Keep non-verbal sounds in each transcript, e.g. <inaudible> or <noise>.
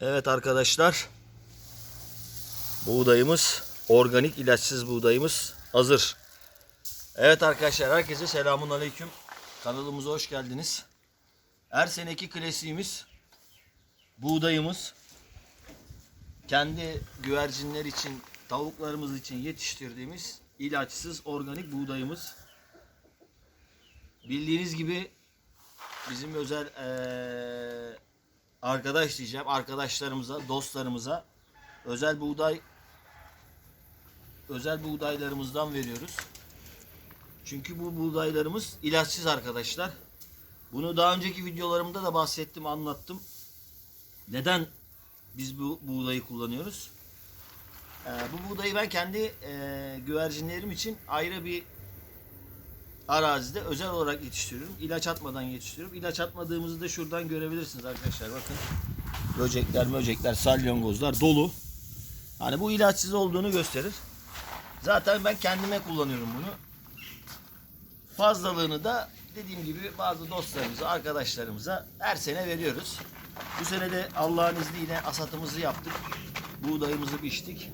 Evet arkadaşlar. Buğdayımız, organik ilaçsız buğdayımız hazır. Evet arkadaşlar herkese selamun aleyküm. Kanalımıza hoş geldiniz. Her seneki klasiğimiz buğdayımız. Kendi güvercinler için, tavuklarımız için yetiştirdiğimiz ilaçsız organik buğdayımız. Bildiğiniz gibi bizim özel eee, arkadaş diyeceğim arkadaşlarımıza, dostlarımıza özel buğday özel buğdaylarımızdan veriyoruz. Çünkü bu buğdaylarımız ilaçsız arkadaşlar. Bunu daha önceki videolarımda da bahsettim, anlattım. Neden biz bu buğdayı kullanıyoruz? Ee, bu buğdayı ben kendi e, güvercinlerim için ayrı bir arazide özel olarak yetiştiriyorum. İlaç atmadan yetiştiriyorum. İlaç atmadığımızı da şuradan görebilirsiniz arkadaşlar. Bakın. Böcekler, böcekler, salyangozlar dolu. Hani bu ilaçsız olduğunu gösterir. Zaten ben kendime kullanıyorum bunu. Fazlalığını da dediğim gibi bazı dostlarımıza, arkadaşlarımıza her sene veriyoruz. Bu sene de Allah'ın izniyle asatımızı yaptık. Buğdayımızı biçtik.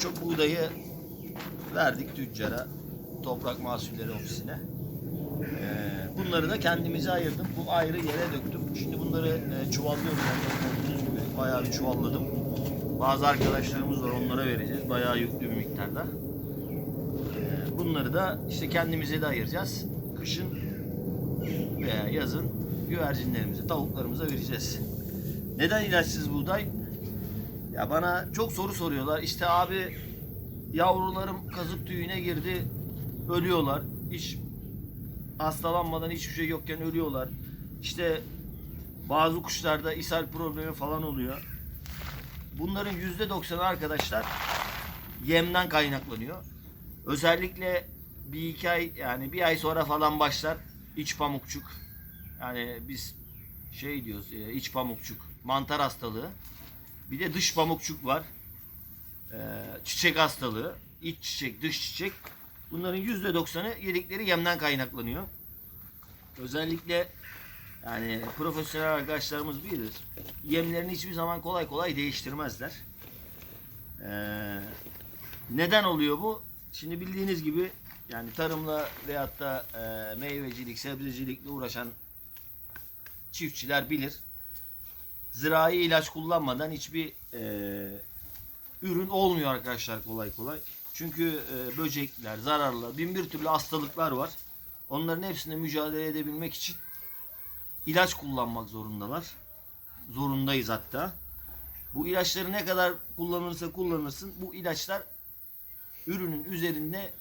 Çok buğdayı verdik tüccara. Toprak Mahsulleri Ofisi'ne. Ee, bunları da kendimize ayırdım. Bu ayrı yere döktüm. Şimdi bunları e, çuvallıyorum. Bayağı bir çuvalladım. Bazı arkadaşlarımız var onlara vereceğiz. Bayağı yüklü bir miktarda. Ee, bunları da işte kendimize de ayıracağız. Kışın veya yazın güvercinlerimize, tavuklarımıza vereceğiz. Neden ilaçsız buğday? Ya bana çok soru soruyorlar. İşte abi yavrularım kazık tüyüne girdi. Ölüyorlar. Hiç hastalanmadan hiçbir şey yokken ölüyorlar. İşte bazı kuşlarda ishal problemi falan oluyor. Bunların yüzde doksanı arkadaşlar yemden kaynaklanıyor. Özellikle bir iki ay yani bir ay sonra falan başlar iç pamukçuk. Yani biz şey diyoruz e, iç pamukçuk, mantar hastalığı. Bir de dış pamukçuk var. Ee, çiçek hastalığı, iç çiçek, dış çiçek. Bunların yüzde doksanı yedikleri yemden kaynaklanıyor. Özellikle yani profesyonel arkadaşlarımız bilir. Yemlerini hiçbir zaman kolay kolay değiştirmezler. Ee, neden oluyor bu? Şimdi bildiğiniz gibi yani tarımla veyahut da e, meyvecilik, sebzecilikle uğraşan çiftçiler bilir. Zirai ilaç kullanmadan hiçbir e, ürün olmuyor arkadaşlar kolay kolay. Çünkü e, böcekler, zararlı, bin bir türlü hastalıklar var. Onların hepsine mücadele edebilmek için ilaç kullanmak zorundalar. Zorundayız hatta. Bu ilaçları ne kadar kullanırsa kullanırsın bu ilaçlar ürünün üzerinde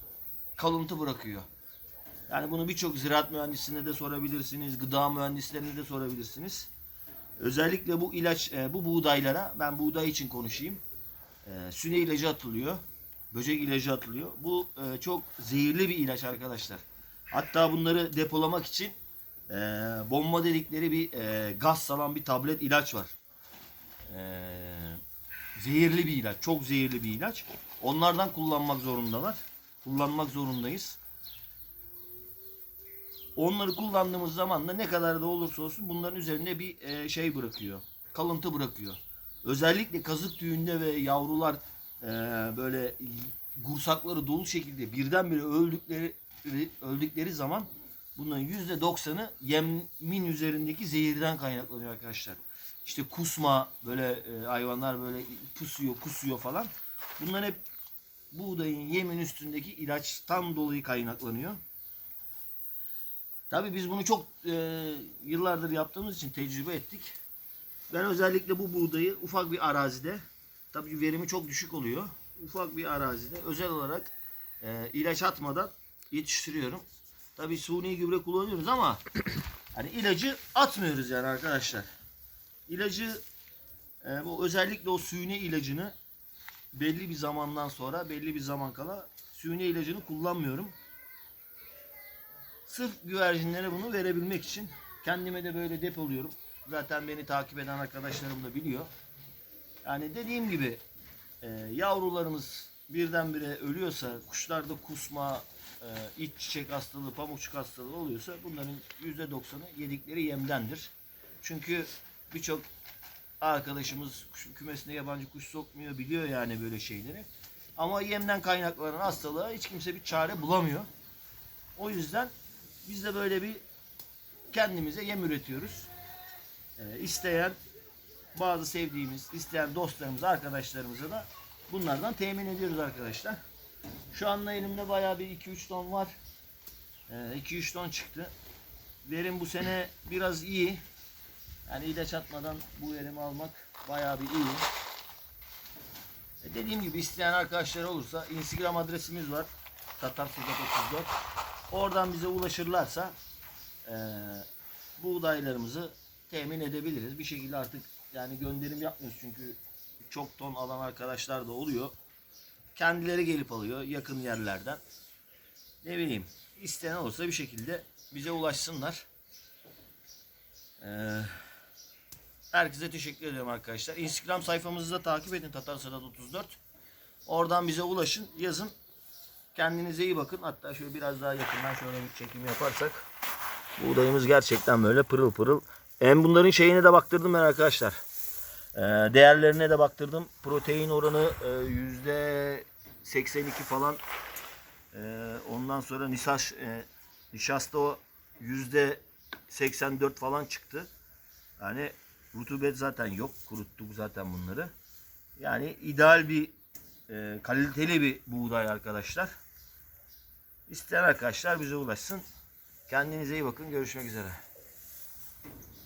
kalıntı bırakıyor. Yani bunu birçok ziraat mühendisine de sorabilirsiniz, gıda mühendislerine de sorabilirsiniz. Özellikle bu ilaç, e, bu buğdaylara, ben buğday için konuşayım. E, süne ilacı atılıyor, böcek ilacı atılıyor. Bu e, çok zehirli bir ilaç arkadaşlar. Hatta bunları depolamak için e, bomba dedikleri bir e, gaz salan bir tablet ilaç var. E, zehirli bir ilaç, çok zehirli bir ilaç. Onlardan kullanmak zorundalar. Kullanmak zorundayız. Onları kullandığımız zaman da ne kadar da olursa olsun bunların üzerinde bir e, şey bırakıyor. Kalıntı bırakıyor. Özellikle kazık tüyünde ve yavrular e, böyle gursakları dolu şekilde birdenbire öldükleri öldükleri zaman bunların yüzde doksanı yemin üzerindeki zehirden kaynaklanıyor arkadaşlar. İşte kusma böyle e, hayvanlar böyle pusuyor kusuyor falan. Bunlar hep buğdayın yemin üstündeki ilaçtan dolayı kaynaklanıyor. Tabii biz bunu çok e, yıllardır yaptığımız için tecrübe ettik. Ben özellikle bu buğdayı ufak bir arazide, tabii verimi çok düşük oluyor. Ufak bir arazide özel olarak e, ilaç atmadan yetiştiriyorum. Tabii suni gübre kullanıyoruz ama <clears throat> hani ilacı atmıyoruz yani arkadaşlar. İlacı e, bu özellikle o suni ilacını belli bir zamandan sonra belli bir zaman kala suni ilacını kullanmıyorum. Sırf güvercinlere bunu verebilmek için kendime de böyle depoluyorum. Zaten beni takip eden arkadaşlarım da biliyor. Yani dediğim gibi e, yavrularımız birdenbire ölüyorsa, kuşlarda kusma, e, iç çiçek hastalığı, pamukçuk hastalığı oluyorsa bunların %90'ı yedikleri yemdendir. Çünkü birçok arkadaşımız kümesine yabancı kuş sokmuyor biliyor yani böyle şeyleri. Ama yemden kaynaklanan hastalığa hiç kimse bir çare bulamıyor. O yüzden biz de böyle bir kendimize yem üretiyoruz. Ee, isteyen bazı sevdiğimiz, isteyen dostlarımız, arkadaşlarımıza da bunlardan temin ediyoruz arkadaşlar. Şu anda elimde bayağı bir 2-3 ton var. Ee, 2-3 ton çıktı. Verim bu sene biraz iyi. Yani ilaç atmadan bu verimi almak bayağı bir iyi. E dediğim gibi isteyen arkadaşlar olursa Instagram adresimiz var. Tatar Sudak 34. Oradan bize ulaşırlarsa eee buğdaylarımızı temin edebiliriz. Bir şekilde artık yani gönderim yapmıyoruz çünkü çok ton alan arkadaşlar da oluyor. Kendileri gelip alıyor yakın yerlerden. Ne bileyim isteyen olursa bir şekilde bize ulaşsınlar. Eee Herkese teşekkür ederim arkadaşlar. Instagram sayfamızı da takip edin Tatar Sedat 34. Oradan bize ulaşın, yazın. Kendinize iyi bakın. Hatta şöyle biraz daha yakından şöyle bir çekim yaparsak. Buğdayımız gerçekten böyle pırıl pırıl. En bunların şeyine de baktırdım ben arkadaşlar. Ee, değerlerine de baktırdım. Protein oranı e, yüzde 82 falan. Ee, ondan sonra nisaş, e, nişasta o yüzde 84 falan çıktı. Yani rutubet zaten yok. Kuruttuk zaten bunları. Yani ideal bir e, kaliteli bir buğday arkadaşlar. İsteyen arkadaşlar bize ulaşsın. Kendinize iyi bakın. Görüşmek üzere.